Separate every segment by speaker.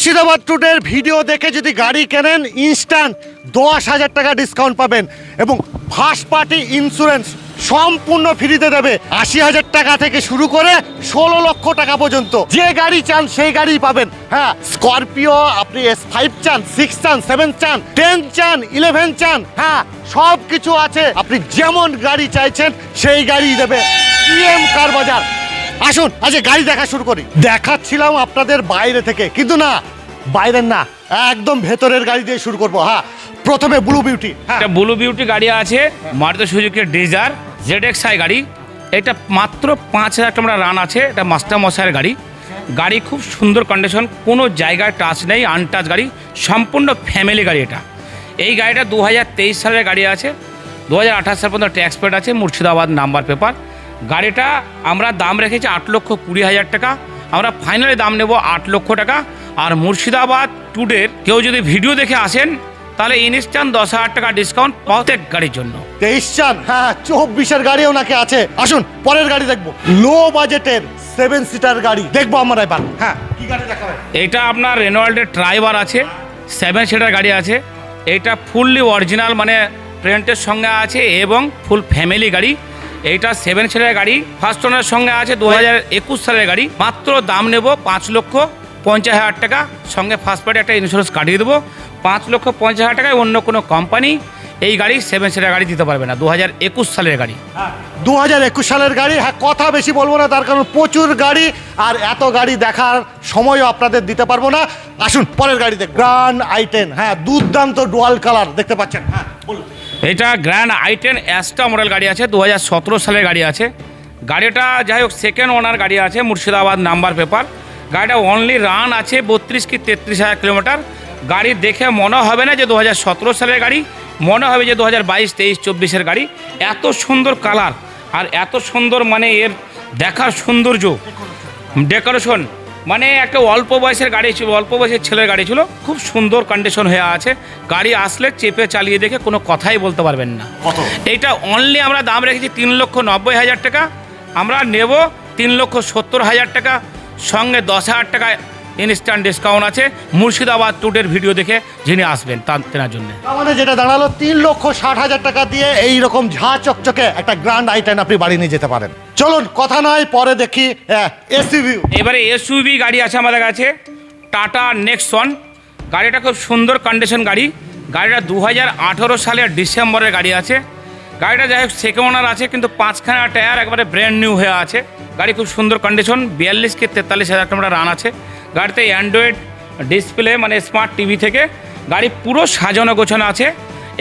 Speaker 1: Murshidabad টুডের video দেখে যদি গাড়ি কেনেন ইনস্ট্যান্ট দশ হাজার টাকা ডিসকাউন্ট পাবেন এবং ফার্স্ট পার্টি ইন্স্যুরেন্স সম্পূর্ণ ফ্রিতে দেবে। আশি হাজার টাকা থেকে শুরু করে ষোলো লক্ষ টাকা পর্যন্ত। যে গাড়ি চান, সেই গাড়ি পাবেন। হ্যাঁ স্করপিও আপনি এস ফাইভ চান সিক্স চান সেভেন চান টেন চান ইলেভেন চান হ্যাঁ সব কিছু আছে। আপনি যেমন গাড়ি চাইছেন, সেই গাড়ি দেবে। পিএম কার বাজার আসুন, আজকে গাড়ি দেখা শুরু করি। দেখাচ্ছিলাম আপনাদের বাইরে থেকে, কিন্তু না, বাইরের না, একদম ভেতরের গাড়ি দিয়ে শুরু করব হ্যাঁ। প্রথমে ব্লু বিউটি হ্যাঁ।
Speaker 2: ব্লু বিউটি গাড়ি আছে, মারুতি সুজুকির ডিজার জেড এক্স আই গাড়ি। এটা মাত্র পাঁচ হাজার টাকা রান আছে, এটা মাস্টার মশাইয়ের গাড়ি। গাড়ি খুব সুন্দর কন্ডিশন কোনো জায়গায় টাচ নেই আনটাচ গাড়ি, সম্পূর্ণ ফ্যামিলি গাড়ি এটা। এই গাড়িটা দু হাজার তেইশ সালের গাড়ি আছে, দু হাজার আঠাশ সাল পর্যন্ত ট্যাক্স পেড আছে, মুর্শিদাবাদ নাম্বার পেপার গাড়িটা আমরা দাম রেখেছি আট লক্ষ কুড়ি হাজার টাকা। আমরা ফাইনালি দাম নেব আট লক্ষ টাকা। আর মুর্শিদাবাদ টুডের কেউ যদি ভিডিও দেখে আসেন তাহলে ইনস্ট্যান্ট দশ হাজার টাকা ডিসকাউন্ট প্রত্যেক গাড়ির জন্য।
Speaker 1: তেইশ চান হ্যাঁ চব্বিশের গাড়ি ওনাকে আছে। আসুন পরের গাড়ি দেখব। লো বাজেটের সেভেন সিটার গাড়ি দেখব আমরা এবার। হ্যাঁ কি গাড়ি দেখাবেন?
Speaker 2: এটা আপনার রেনোয়াল্ডের ড্রাইভার আছে সেভেন সিটার গাড়ি আছে। এটা ফুললি অরিজিনাল মানে প্রিন্টের সঙ্গে আছে এবং ফুল ফ্যামিলি গাড়ি। এইটা সেভেন সিটার গাড়ি ফার্স্ট ওনার সঙ্গে আছে দু হাজার একুশ সালের গাড়ি। মাত্র দাম নেব পাঁচ লক্ষ পঞ্চাশ হাজার টাকা। সঙ্গে ফার্স্ট পার্টি একটা ইন্স্যুরেন্স কাটিয়ে দেবো। পাঁচ লক্ষ পঞ্চাশ হাজার টাকায় অন্য কোনো কোম্পানি এই গাড়ি সেভেন সিটার গাড়ি দিতে পারবে না দু হাজার একুশ সালের গাড়ি।
Speaker 1: দু হাজার একুশ সালের গাড়ি হ্যাঁ কথা বেশি বলব না, তার কারণ প্রচুর গাড়ি, আর এত গাড়ি দেখার সময়ও আপনাদের দিতে পারব না। আসুন, পরের গাড়িতে গ্রান্ড আইটেন হ্যাঁ দুর্দান্ত ডুয়াল কালার দেখতে পাচ্ছেন হ্যাঁ বলুন।
Speaker 2: এটা Grand I ten Asta model গাড়ি আছে দু হাজার সতেরো সালের গাড়ি আছে। গাড়িটা যাই হোক সেকেন্ড ওনার গাড়ি আছে, মুর্শিদাবাদ নাম্বার পেপার গাড়িটা অনলি রান আছে বত্রিশ কি তেত্রিশ হাজার কিলোমিটার। গাড়ি দেখে মনে হবে না যে দু হাজার সতেরো সালের গাড়ি, মনে হবে যে দু হাজার বাইশ, তেইশ, চব্বিশের গাড়ি। এত সুন্দর কালার আর এত সুন্দর মানে এর দেখার সৌন্দর্য। ডেকোরেশন মানে একটা অল্প বয়সের গাড়ি ছিল অল্প বয়সের ছেলের গাড়ি ছিল খুব সুন্দর কন্ডিশন হয়ে আছে। গাড়ি আসলে চেপে চালিয়ে দেখে কোনো কথাই বলতে পারবেন না। এইটা অনলি আমরা দাম রেখেছি তিন লক্ষ নব্বই হাজার টাকা। আমরা নেব তিন লক্ষ সত্তর হাজার টাকা। সঙ্গে দশ হাজার টাকা ইনস্ট্যান্ট ডিসকাউন্ট আছে। মুর্শিদাবাদ টুডের ভিডিও দেখে যিনি আসবেন তার তেনার জন্য।
Speaker 1: মানে যেটা দাঁড়াল তিন লক্ষ ষাট হাজার টাকা দিয়ে এই রকম ঝা চকচকে একটা গ্র্যান্ড আইটেন আপনি বাড়ি নিয়ে যেতে পারেন। চলুন, কথা নয়, পরে দেখি এসিভিউ
Speaker 2: এবারে এসইউভি গাড়ি আছে আমাদের কাছে, টাটা নেক্সন। গাড়িটা খুব সুন্দর কন্ডিশন গাড়ি। গাড়িটা দু হাজার আঠেরো সালের ডিসেম্বরের গাড়ি আছে। গাড়িটা যাই হোক সেকেন্ড ওনার আছে, কিন্তু পাঁচখানা টায়ার একবারে ব্র্যান্ড নিউ হয়ে আছে। গাড়ি খুব সুন্দর কন্ডিশন বিয়াল্লিশ কে তেতাল্লিশ হাজার কিলোমিটার রান আছে। গাড়িতে অ্যান্ড্রয়েড ডিসপ্লে মানে স্মার্ট টিভি থেকে। গাড়ি পুরো সাজানো গোছানো আছে।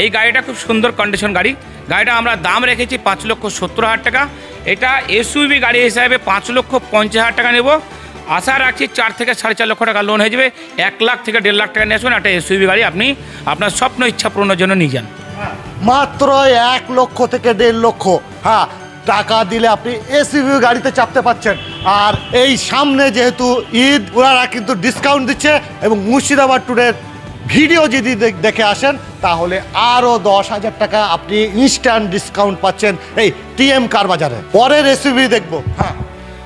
Speaker 2: এই গাড়িটা খুব সুন্দর কন্ডিশন গাড়ি। গাড়িটা আমরা দাম রেখেছি পাঁচ লক্ষ সত্তর হাজার টাকা। এটা এসইউভি গাড়ি হিসাবে পাঁচ লক্ষ পঞ্চাশ হাজার টাকা নেব। আশা রাখছি চার থেকে সাড়ে চার লক্ষ টাকা লোন হয়ে যাবে। এক লাখ থেকে দেড় লাখ টাকা নিয়ে আসবেন একটা এসইউভি গাড়ি আপনি আপনার স্বপ্ন ইচ্ছা পূরণের জন্য নিয়ে যান।
Speaker 1: মাত্র এক লক্ষ থেকে দেড় লক্ষ। হ্যাঁ টাকা দিলে আপনি এসিভি গাড়িতে চাপতে পাচ্ছেন। আর এই সামনে যেহেতু ঈদ, ওনারা কিন্তু ডিসকাউন্ট দিচ্ছে এবং মুর্শিদাবাদ ট্যুরের ভিডিও যদি দেখে আসেন, তাহলে আরও দশ হাজার টাকা আপনি ইনস্ট্যান্ট ডিসকাউন্ট পাচ্ছেন এই টিএম কার বাজারে। পরের এসিভি দেখব। হ্যাঁ।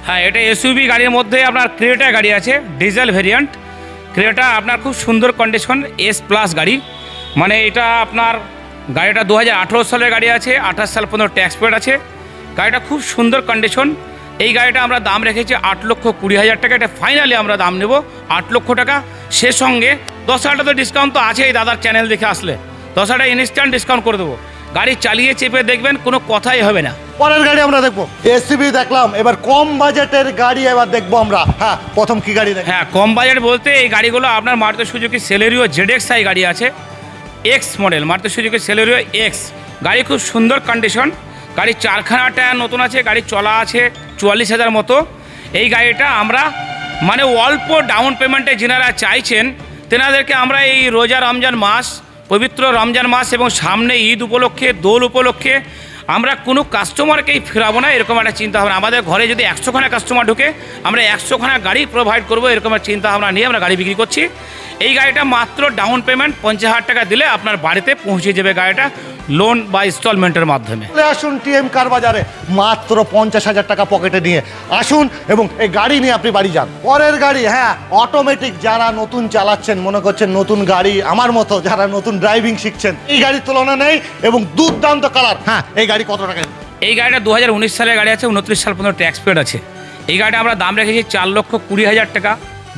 Speaker 2: হ্যাঁ এটা এসইউভি গাড়ির মধ্যে আপনার ক্রিয়েটা গাড়ি আছে ডিজেল ভেরিয়েন্ট ক্রিয়েটা আপনার খুব সুন্দর কন্ডিশন এস প্লাস গাড়ি। মানে এটা আপনার গাড়িটা দু হাজার আঠারো সালের গাড়ি আছে, আঠাশ সাল পর্যন্ত ট্যাক্স পেড আছে। গাড়িটা খুব সুন্দর কন্ডিশন এই গাড়িটা আমরা দাম রেখেছি আট লক্ষ কুড়ি হাজার টাকা। এটা ফাইনালি আমরা দাম নেব, আট লক্ষ টাকা। সে সঙ্গে দশ হাজার টাকা তো ডিসকাউন্ট তো আছেই দাদার চ্যানেল দেখে আসলে। দশ হাজার ইনস্ট্যান্ট ডিসকাউন্ট করে দেবো। গাড়ি চালিয়ে চেপে দেখবেন কোনো কথাই হবে না।
Speaker 1: পরের গাড়ি আমরা দেখব। এসিভি দেখলাম এবার কম বাজেটের গাড়ি এবার দেখব আমরা। হ্যাঁ প্রথম কি গাড়ি দেখব
Speaker 2: হ্যাঁ কম বাজেট বলতে এই গাড়িগুলো আপনার Maruti Suzuki Celerio Z X I গাড়ি আছে। X model Maruti Suzuki Celerio X গাড়ি খুব সুন্দর কন্ডিশন গাড়ির চারখানা টায়ার নতুন আছে গাড়ি চলা আছে চুয়াল্লিশ হাজার মতো। এই গাড়িটা আমরা মানে অল্প ডাউন পেমেন্টে যেনারা চাইছেন তেনাদেরকে আমরা এই রোজা রমজান মাস, পবিত্র রমজান মাস এবং সামনে ঈদ উপলক্ষে, দোল উপলক্ষে আমরা কোনো কাস্টমারকেই ফেরাবো না, এরকম একটা চিন্তা ভাবনা আমাদের ঘরে যদি একশোখানা কাস্টমার ঢুকে, আমরা একশোখানা গাড়ি প্রোভাইড করব, এরকম একটা চিন্তা ভাবনা নিয়ে আমরা গাড়ি বিক্রি করছি। এই গাড়িটা মাত্র ডাউন পেমেন্ট পঞ্চাশ হাজার টাকা দিলে আপনার বাড়িতে পৌঁছে যাবে গাড়িটা। লোন বা ইনস্টলমেন্টের মাধ্যমে।
Speaker 1: আসুন টিএম কার বাজারে মাত্র পঞ্চাশ হাজার টাকা পকেটে নিয়ে আসুন এবং এই গাড়ি নিয়ে আপনি বাড়ি যান। পরের গাড়ি হ্যাঁ অটোমেটিক যারা নতুন চালাচ্ছেন মনে করছেন নতুন গাড়ি আমার মতো যারা নতুন ড্রাইভিং শিখছেন এই গাড়ির তুলনা নেই এবং দুর্দান্ত কালার হ্যাঁ এই গাড়ি কত টাকা?
Speaker 2: এই গাড়িটা দু হাজার উনিশ সালের গাড়ি আছে উনত্রিশ সাল পর্যন্ত ট্যাক্স পেড আছে। এই গাড়িটা আমরা দাম রেখেছি চার লক্ষ কুড়ি হাজার টাকা।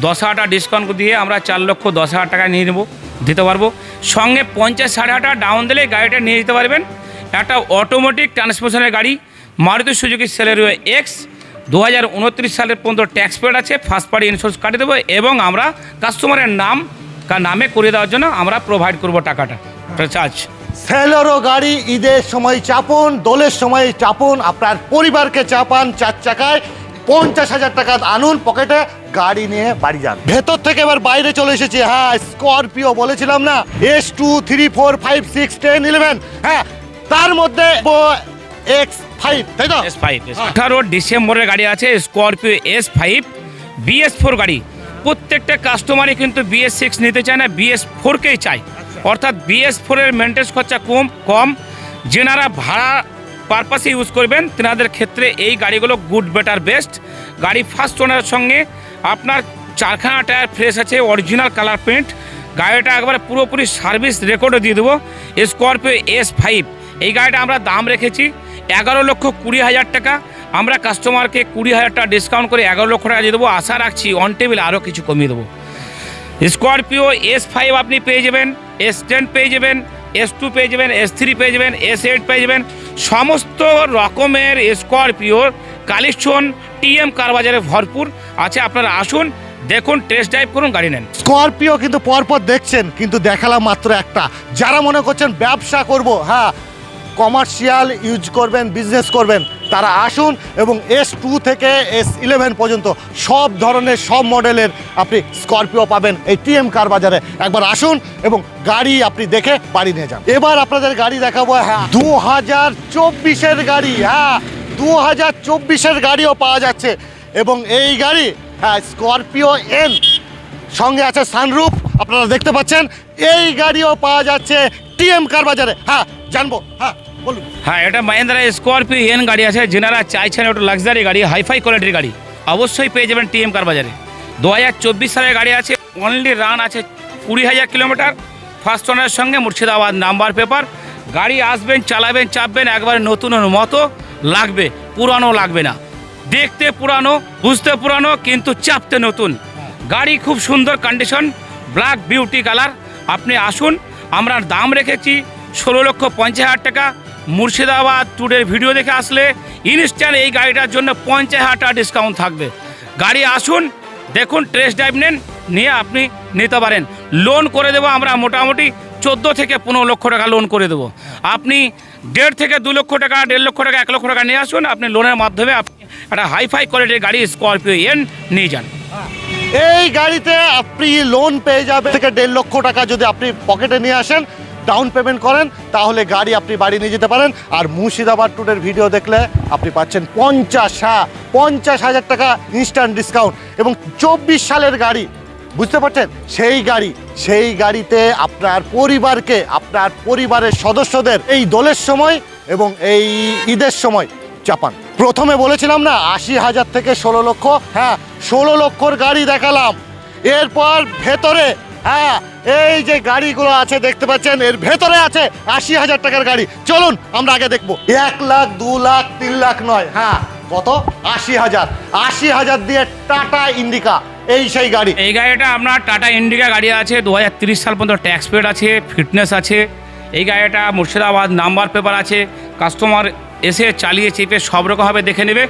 Speaker 2: দশ হাজার টাকা ডিসকাউন্ট দিয়ে আমরা চার লক্ষ দশ হাজার টাকা নিয়ে নেব। দিতে পারব। সঙ্গে পঞ্চাশ সাড়ে টাকা ডাউন দিলে গাড়িটা নিয়ে যেতে পারবেন। একটা অটোমেটিক ট্রান্সমিশনের গাড়ি, মারুতি সুজুকি সেলেরিও এক্স দু হাজার উনত্রিশ সালের পর্যন্ত ট্যাক্স পেড আছে ফার্স্ট পার্টি ইন্স্যুরেন্স কাটিয়ে দেবো এবং আমরা কাস্টমারের নাম নামে করে দেওয়ার জন্য আমরা প্রোভাইড করব টাকাটা। চার্জ
Speaker 1: সেলেরও গাড়ি, ঈদের সময় চাপুন, দোলের সময় চাপুন, আপনার পরিবারকে চাপান, চার চাকায়। পঞ্চাশ হাজার টাকা আনুন পকেটে গাড়ি নিয়ে বাড়ি যান। ভেতর থেকে এবার বাইরে চলে এসেছি। হ্যাঁ স্করপিও বলেছিলাম না? S two three four five six ten eleven হ্যাঁ তার মধ্যে এক্স ফাইভ তাই তো?
Speaker 2: এস ফাইভ আঠারো ডিসেম্বরের গাড়ি আছে Scorpio S five BS four গাড়ি। প্রত্যেকটা কাস্টমারই কিন্তু বিএস সিক্স নিতে চায় না বিএস ফোরকেই চায়। অর্থাৎ বিএস ফোরের মেনটেন্স খরচা কম কম। যেনারা ভাড়া পারপাসে ইউজ করবেন, তেনাদের ক্ষেত্রে এই গাড়িগুলো গুড, বেটার, বেস্ট। গাড়ি ফার্স্ট ওনারের সঙ্গে আপনার চারখানা টায়ার ফ্রেশ আছে, অরিজিনাল কালার প্রিন্ট। গাড়িটা একবারে পুরোপুরি সার্ভিস রেকর্ডও দিয়ে দেবো স্করপিও এস ফাইভ এই গাড়িটা আমরা দাম রেখেছি এগারো লক্ষ কুড়ি হাজার টাকা। আমরা কাস্টমারকে কুড়ি হাজার টাকা ডিসকাউন্ট করে এগারো লক্ষ টাকা দিয়ে দেবো। আশা রাখছি অন টেবিল আরও কিছু কমিয়ে দেবো। স্করপিও এস ফাইভ আপনি পেয়ে যাবেন এস টেন পেয়ে যাবেন এস টু পেয়ে যাবেন এস থ্রি পেয়ে যাবেন এস এইট পেয়ে যাবেন। সমস্ত রকমের স্করপিওর কালেকশন টিএম কার বাজারে ভরপুর আছে। আপনারা আসুন, দেখুন টেস্ট ড্রাইভ করুন, গাড়ি নেন।
Speaker 1: স্করপিও কিন্তু পরপর দেখছেন, কিন্তু দেখালাম মাত্র একটা। যারা মনে করছেন ব্যবসা করব হ্যাঁ কমার্শিয়াল ইউজ করবেন বিজনেস করবেন তারা আসুন এবং এস টু থেকে এস ইলেভেন পর্যন্ত সব ধরনের সব মডেলের আপনি স্করপিও পাবেন। এই টিএম কার বাজারে একবার আসুন এবং গাড়ি আপনি দেখে বাড়ি নিয়ে যান। এবার আপনাদের গাড়ি দেখাবো হ্যাঁ দু হাজার চব্বিশের গাড়ি হ্যাঁ দু হাজার চব্বিশের গাড়িও পাওয়া যাচ্ছে এবং এই গাড়ি হ্যাঁ স্করপিও এন সঙ্গে আছে সানরুফ আপনারা দেখতে পাচ্ছেন, এই গাড়িও পাওয়া যাচ্ছে টিএম কার বাজারে। হ্যাঁ জানব হ্যাঁ।
Speaker 2: হ্যাঁ এটা মাহিন্দ্রা স্করপিও এন গাড়ি আছে, যেনারা চাইছেন ওটা লাক্সারি গাড়ি হাইফাই কোয়ালিটির গাড়ি। অবশ্যই পেয়ে যাবেন টিএম কার বাজারে। দু হাজার চব্বিশ সালের গাড়ি আছে অনলি রান আছে কুড়ি হাজার কিলোমিটার। ফার্স্ট ওনারের সঙ্গে মুর্শিদাবাদ নাম্বার পেপার গাড়ি আসবেন, চালাবেন, চাপবেন, একবারে নতুনের মতো লাগবে, পুরানো লাগবে না। দেখতে পুরানো, বুঝতে পুরানো, কিন্তু চাপতে নতুন। গাড়ি খুব সুন্দর কন্ডিশন ব্ল্যাক বিউটি কালার আপনি আসুন, আমরা দাম রেখেছি ষোলো লক্ষ পঞ্চাশ হাজার টাকা। মুর্শিদাবাদ ট্যুরের ভিডিও দেখে আসলে ইনস্ট্যান্ট এই গাড়িটার জন্য পঞ্চাশ হাজার টাকা ডিসকাউন্ট থাকবে। গাড়ি আসুন, দেখুন টেস্ট ড্রাইভ নেন, নিয়ে আপনি নিতে পারেন। লোন করে দেবো আমরা মোটামুটি চোদ্দ থেকে পনেরো লক্ষ টাকা লোন করে দেবো। আপনি দেড় থেকে দু লক্ষ টাকা, দেড় লক্ষ টাকা, এক লক্ষ টাকা নিয়ে আসুন, আপনি লোনের মাধ্যমে আপনি একটা হাইফাই কোয়ালিটির গাড়ি স্করপিও এন নিয়ে যান।
Speaker 1: এই গাড়িতে আপনি লোন পেয়ে যাবেন থেকে দেড় লক্ষ টাকা যদি আপনি পকেটে নিয়ে আসেন ডাউন পেমেন্ট করেন, তাহলে গাড়ি আপনি বাড়ি নিয়ে যেতে পারেন। আর মুর্শিদাবাদ ট্যুরের ভিডিও দেখলে আপনি পাচ্ছেন পঞ্চাশ হ্যাঁ পঞ্চাশ হাজার টাকা ইনস্ট্যান্ট ডিসকাউন্ট এবং চব্বিশ সালের গাড়ি, বুঝতে পারছেন? সেই গাড়ি, সেই গাড়িতে আপনার পরিবারকে, আপনার পরিবারের সদস্যদের এই দোলের সময় এবং এই ঈদের সময় চাপান। প্রথমে বলেছিলাম না, আশি হাজার থেকে ষোলো লক্ষ হ্যাঁ ষোলো লক্ষর গাড়ি দেখালাম। এরপর ভেতরে হ্যাঁ এই যে গাড়িগুলো আছে, দেখতে পাচ্ছেন? এর ভেতরে আছে আশি হাজার টাকার গাড়ি। চলুন, আমরা আগে দেখব। এক লাখ, দু লাখ, তিন লাখ নয় হ্যাঁ কত? আশি হাজার। আশি হাজার দিয়ে টাটা ইন্ডিকা, এই সেই গাড়ি।
Speaker 2: এই গাড়িটা আপনার টাটা ইন্ডিকা গাড়ি আছে দু সাল পর্যন্ত ট্যাক্স পেড আছে ফিটনেস আছে। এই গাড়িটা মুর্শিদাবাদ নাম্বার পেপার আছে কাস্টমার এসে চালিয়ে চেপে সব রকমভাবে দেখে নেবে।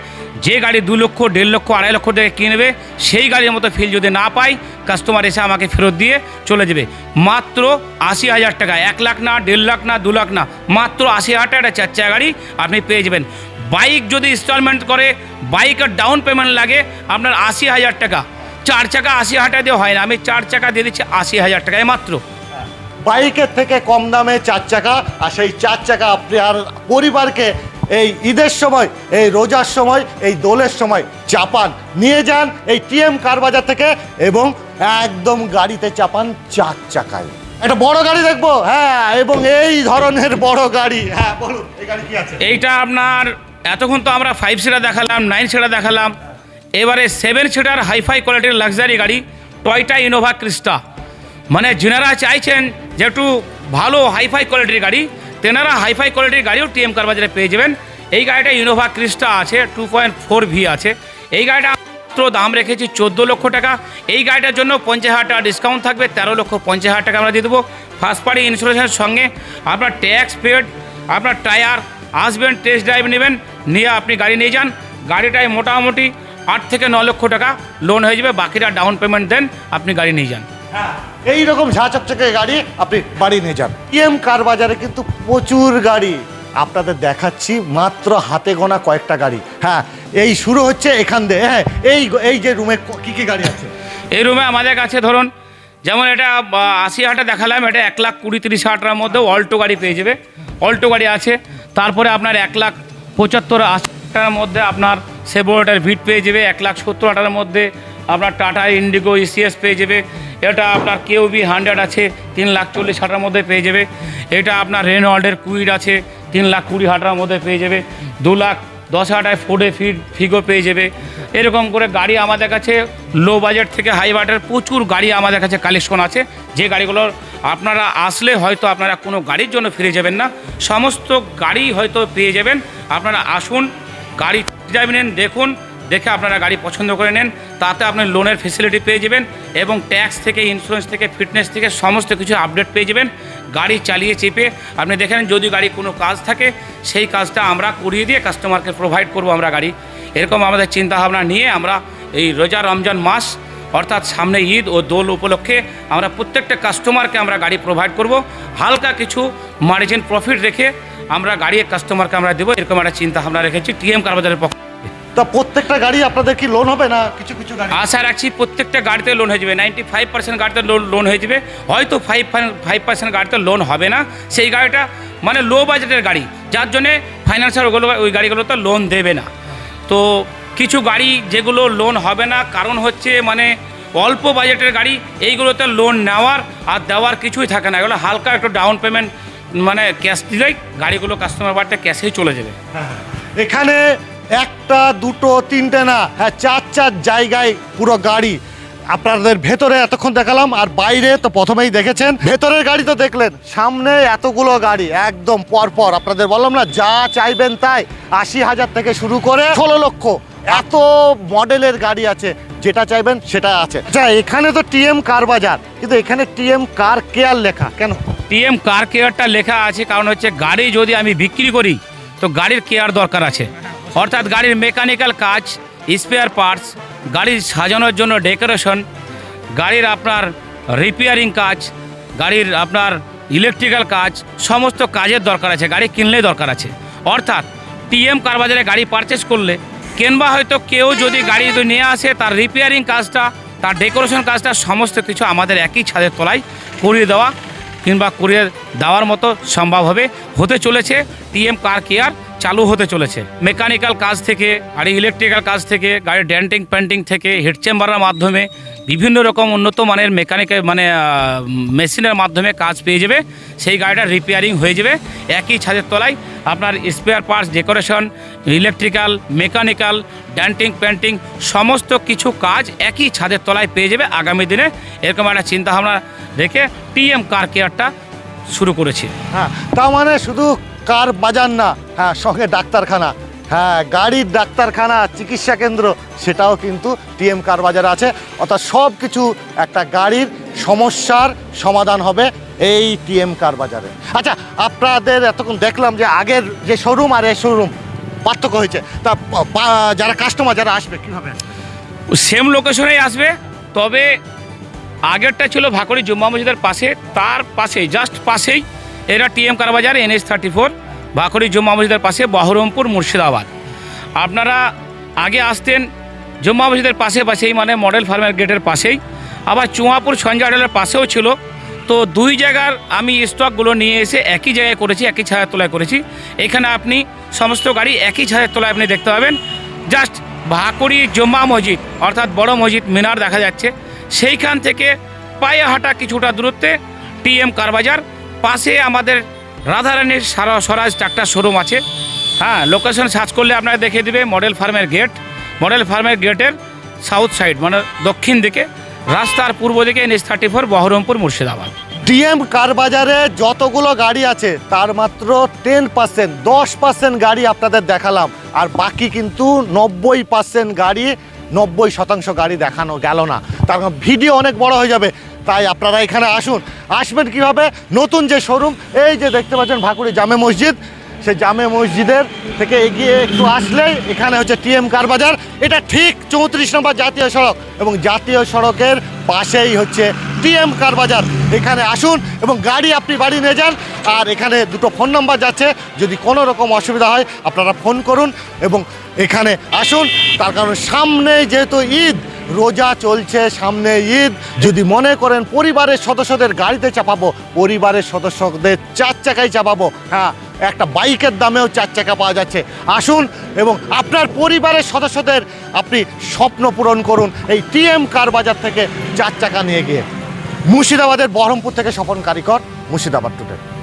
Speaker 2: যে গাড়ি দু লক্ষ, দেড় লক্ষ, আড়াই লক্ষ টাকা কিনে নেবে, সেই গাড়ির মতো ফিল যদি না পাই কাস্টমার এসে আমাকে ফেরত দিয়ে চলে যাবে। মাত্র আশি হাজার টাকা, এক লাখ না, দেড় লাখ না, দু লাখ না, মাত্র আশি হাজার টাকা চার চাকা গাড়ি আপনি পেয়ে যাবেন। বাইক যদি ইনস্টলমেন্ট করে বাইকের ডাউন পেমেন্ট লাগে, আপনার আশি হাজার টাকা। চার চাকা আশি হাজার টাকা দিয়ে হয় না, আমি চার চাকা দিয়ে দিচ্ছি আশি হাজার টাকায় মাত্র।
Speaker 1: বাইকের থেকে কম দামে চার চাকা, আর সেই চার চাকা আপনি আর পরিবারকে এই ঈদের সময়, এই রোজার সময়, এই দোলের সময় চাপান নিয়ে যান এই টিএম কার বাজার থেকে এবং একদম গাড়িতে চাপান চার চাকায়। একটা বড় গাড়ি দেখব? হ্যাঁ এবং এই ধরনের বড় গাড়ি। হ্যাঁ বলুন, এই গাড়ি কি আছে?
Speaker 2: এইটা আপনার, এতক্ষণ তো আমরা ফাইভ সিটার দেখালাম নাইন সিটার দেখালাম। এবারে সেভেন সিটার হাইফাই কোয়ালিটির লাক্সারি গাড়ি টয়টা ইনোভা ক্রিস্টা মানে যিনারা চাইছেন যে একটু ভালো হাইফাই কোয়ালিটির গাড়ি তেনারা হাইফাই কোয়ালিটির গাড়িও টিএম কার বাজারে পেয়ে যাবেন। এই গাড়িটা ইনোভা ক্রিস্টা আছে, টু পয়েন্ট ফোর ভি আছে। এই গাড়িটা মাত্র দাম রেখেছি চোদ্দ লক্ষ টাকা। এই গাড়িটার জন্য পঞ্চাশ হাজার টাকা ডিসকাউন্ট থাকবে, তেরো লক্ষ পঞ্চাশ হাজার টাকা আমরা দিয়ে দেবো। ফার্স্ট পার্টি ইন্স্যুরেন্সের সঙ্গে আপনার ট্যাক্স পেড আপনার টায়ার আসবেন টেস্ট ড্রাইভ নেবেন, নিয়ে আপনি গাড়ি নিয়ে যান। গাড়িটায় মোটামুটি আট থেকে ন লক্ষ টাকা লোন হয়ে যাবে, বাকিটা ডাউন পেমেন্ট দেন, আপনি গাড়ি নিয়ে যান।
Speaker 1: এই রকম ঝা চকচকে গাড়ি আপনি বাড়ি নিয়ে যান। ইএম কার বাজারে কিন্তু প্রচুর গাড়ি। আপনাদের দেখাচ্ছি মাত্র হাতে গোনা কয়েকটা গাড়ি। হ্যাঁ এই শুরু হচ্ছে এখান দিয়ে। হ্যাঁ এই এই যে রুমে কি কি গাড়ি আছে?
Speaker 2: এই রুমে আমাদের কাছে ধরুন, যেমন এটা আশি হাজারটা দেখালাম, এটা এক লাখ কুড়ি তিরিশ হাজার মধ্যে অল্টো গাড়ি পেয়ে যাবে। অল্টো গাড়ি আছে, তারপরে আপনার এক লাখ পঁচাত্তর আশি মধ্যে আপনার সেবোটার ভিট পেয়ে যাবে, এক লাখ সত্তর হাজারের মধ্যে আপনার টাটা, ইন্ডিগো ইসিএস পেয়ে যাবে। এটা আপনার কেউ বি হান্ড্রেড আছে, তিন লাখ চল্লিশ হাজারের মধ্যে পেয়ে যাবে। এটা আপনার রেনল্ডের কুইড আছে, তিন লাখ কুড়ি হাজারের মধ্যে পেয়ে যাবে। দু লাখ দশ হাজার ফোর্ডে ফিট ফিগো পেয়ে যাবে। এরকম করে গাড়ি আমাদের কাছে লো বাজেট থেকে হাই বাজেটের প্রচুর গাড়ি আমাদের কাছে কালেকশন আছে। যে গাড়িগুলোর আপনারা আসলে হয়তো আপনারা কোনো গাড়ির জন্য ফিরে যাবেন না, সমস্ত গাড়ি হয়তো পেয়ে যাবেন। আপনারা আসুন, গাড়ি নেন দেখুন দেখে আপনারা গাড়ি পছন্দ করে নেন, তাতে আপনি লোনের ফেসিলিটি পেয়ে যাবেন এবং ট্যাক্স থেকে ইন্স্যুরেন্স থেকে ফিটনেস থেকে সমস্ত কিছু আপডেট পেয়ে যাবেন। গাড়ি চালিয়ে চেপে আপনি দেখেন যদি গাড়ি কোনো কাজ থাকে, সেই কাজটা আমরা করিয়ে দিয়ে কাস্টমারকে প্রোভাইড করব আমরা গাড়ি। এরকম আমাদের চিন্তা ভাবনা নিয়ে আমরা এই রোজা রমজান মাস, অর্থাৎ সামনে ঈদ ও দোল উপলক্ষে আমরা প্রত্যেকটা কাস্টমারকে আমরা গাড়ি প্রোভাইড করব। হালকা কিছু মার্জিন প্রফিট রেখে আমরা গাড়ি কাস্টমারকে আমরা দেবো, এরকম একটা চিন্তা ভাবনা রেখেছি টিএম কারবাজারের পক্ষ
Speaker 1: তা প্রত্যেকটা গাড়ি আপনাদের কি লোন হবে না কিছু কিছু গাড়ি?
Speaker 2: আশা রাখছি প্রত্যেকটা গাড়িতে লোন হয়ে যাবে। নাইনটি ফাইভ পার্সেন্ট গাড়িতে লোন হয়ে যাবে। হয়তো ফাইভ ফাইভ পার্সেন্ট গাড়িতে লোন হবে না। সেই গাড়িটা মানে লো বাজেটের গাড়ি। যার জন্যে ফাইন্যান্সিয়াল ওগুলো ওই গাড়িগুলোতে লোন দেবে না। তো কিছু গাড়ি যেগুলো লোন হবে না কারণ হচ্ছে মানে অল্প বাজেটের গাড়ি এইগুলোতে লোন নেওয়ার আর দেওয়ার কিছুই থাকে না। এগুলো হালকা একটু ডাউন পেমেন্ট মানে ক্যাশ দিলেই গাড়িগুলো কাস্টমার বাড়িতে ক্যাশেই চলে যাবে।
Speaker 1: এখানে একটা, দুটো, তিনটে না হ্যাঁ চার চার জায়গায় পুরো গাড়ি। আপনাদের ভেতরে এতক্ষণ দেখালাম, আর বাইরে তো প্রথমেই দেখেছেন, ভেতরের গাড়ি তো দেখলেন। সামনে এতগুলো গাড়ি, একদম পরপর। আপনাদের বললাম না, যা চাইবেন তাই। আশি হাজার থেকে শুরু করে ষোলো লক্ষ। এত মডেলের গাড়ি আছে, যেটা চাইবেন সেটা আছে। আচ্ছা এখানে তো টিএম কার বাজার? কিন্তু এখানে টিএম কার কেয়ার লেখা, কেন?
Speaker 2: টিএম কার কেয়ারটা লেখা আছে, কারণ হচ্ছে গাড়ি যদি আমি বিক্রি করি, তো গাড়ির কেয়ার দরকার আছে। অর্থাৎ গাড়ির মেকানিক্যাল কাজ স্পেয়ার পার্টস গাড়ি সাজানোর জন্য ডেকোরেশন গাড়ির আপনার রিপেয়ারিং কাজ, গাড়ির আপনার ইলেকট্রিক্যাল কাজ, সমস্ত কাজের দরকার আছে, গাড়ি কিনলেই দরকার আছে। অর্থাৎ টিএম কার বাজারে গাড়ি পারচেস করলে কিংবা হয়তো কেউ যদি গাড়ি যদি নিয়ে আসে, তার রিপেয়ারিং কাজটা, তার ডেকোরেশন কাজটা, সমস্ত কিছু আমাদের একই ছাদের তলায় করিয়ে দেওয়া কিংবা করিয়ে দেওয়ার মতো সম্ভব হবে, হতে চলেছে টিএম কার কেয়ার চালু হতে চলেছে। মেকানিক্যাল কাজ থেকে আর ইলেকট্রিক্যাল কাজ থেকে, গাড়ির ড্যান্টিং পেন্টিং থেকে, হিট চেম্বারের মাধ্যমে বিভিন্ন রকম উন্নত মানের মেকানিক্যাল মানে মেশিনের মাধ্যমে কাজ পেয়ে যাবে। সেই গাড়িটা রিপেয়ারিং হয়ে যাবে। একই ছাদের তলায় আপনার spare parts decoration electrical mechanical denting painting সমস্ত কিছু কাজ একই ছাদের তলায় পেয়ে যাবে আগামী দিনে। এরকম একটা চিন্তাভাবনা রেখে টিএম কার কেয়ারটা শুরু করেছি।
Speaker 1: হ্যাঁ তার মানে শুধু কার বাজার না? হ্যাঁ সঙ্গে ডাক্তারখানা। হ্যাঁ গাড়ির ডাক্তারখানা, চিকিৎসা কেন্দ্র, সেটাও কিন্তু টিএম কার বাজারে আছে। অর্থাৎ সব কিছু একটা গাড়ির সমস্যার সমাধান হবে এই টিএম কার বাজারে। আচ্ছা আপনাদের এতক্ষণ দেখলাম যে আগের যে শোরুম আর এই শোরুম পার্থক্য হয়েছে। তা যারা কাস্টমার যারা আসবে, কীভাবে?
Speaker 2: সেম লোকেশনেই আসবে, তবে আগেরটা ছিল ভাকড়ি জুম্মা মসজিদের পাশে, তার পাশেই জাস্ট পাশেই এটা TM car bazaar NS thirty four Bhakuri জুম্মা মসজিদের পাশে বহরমপুর মুর্শিদাবাদ। আপনারা আগে আসতেন জুম্মা মসজিদের পাশে পাশেই মানে মডেল ফার্মের গেটের পাশেই। আবার চুয়াপুর সঞ্জাডেলের পাশেও ছিল। তো দুই জায়গার আমি স্টকগুলো নিয়ে এসে একই জায়গায় করেছি, একই ছায়ার তলায় করেছি। এখানে আপনি সমস্ত গাড়ি একই ছায়ার তলায় আপনি দেখতে পাবেন। জাস্ট ভাকুড়ি জম্মা মসজিদ, অর্থাৎ বড় মসজিদ মিনার দেখা যাচ্ছে। সেইখান থেকে পায়ে হাঁটা কিছুটা দূরত্বে টি এম কারবাজার পাশে আমাদের রাধারানীর সারা স্বরাজ ট্রাক্টর শোরুম আছে। হ্যাঁ লোকেশন সার্চ করলে আপনারা দেখিয়ে দিবে মডেল ফার্মের গেট মডেল ফার্মের গেটের সাউথ সাইড মানে দক্ষিণ দিকে, রাস্তার পূর্ব দিকে NS thirty four Berhampore, Murshidabad.
Speaker 1: DM car বাজারে যতগুলো গাড়ি আছে, তার মাত্র টেন পার্সেন্ট দশ পার্সেন্ট গাড়ি আপনাদের দেখালাম। আর বাকি কিন্তু নব্বই পার্সেন্ট গাড়ি, নব্বই শতাংশ গাড়ি দেখানো গেল না। তার ভিডিও অনেক বড় হয়ে যাবে। তাই আপনারা এখানে আসুন। আসবেন কীভাবে? নতুন যে শোরুম, এই যে দেখতে পাচ্ছেন ভাকুড়ি জামে মসজিদ। সে জামে মসজিদের থেকে এগিয়ে একটু আসলেই এখানে হচ্ছে টিএম কার বাজার। এটা ঠিক চৌত্রিশ নম্বর জাতীয় সড়ক এবং জাতীয় সড়কের পাশেই হচ্ছে টিএম কার বাজার। এখানে আসুন এবং গাড়ি আপনি বাড়ি নিয়ে যান। আর এখানে দুটো ফোন নাম্বার যাচ্ছে। যদি কোনো রকম অসুবিধা হয়, আপনারা ফোন করুন এবং এখানে আসুন। তার কারণ সামনে যেহেতু ঈদ রোজা চলছে সামনে ঈদ। যদি মনে করেন পরিবারের সদস্যদের গাড়িতে চাপাবো, পরিবারের সদস্যদের চার চাকায় চাপাবো। হ্যাঁ একটা বাইকের দামেও চার চাকা পাওয়া যাচ্ছে। আসুন এবং আপনার পরিবারের সদস্যদের আপনি স্বপ্ন পূরণ করুন এই টিএম কার বাজার থেকে চার চাকা নিয়ে গিয়ে। মুর্শিদাবাদের বহরমপুর থেকে স্বপন কারিকর, মুর্শিদাবাদ টুডে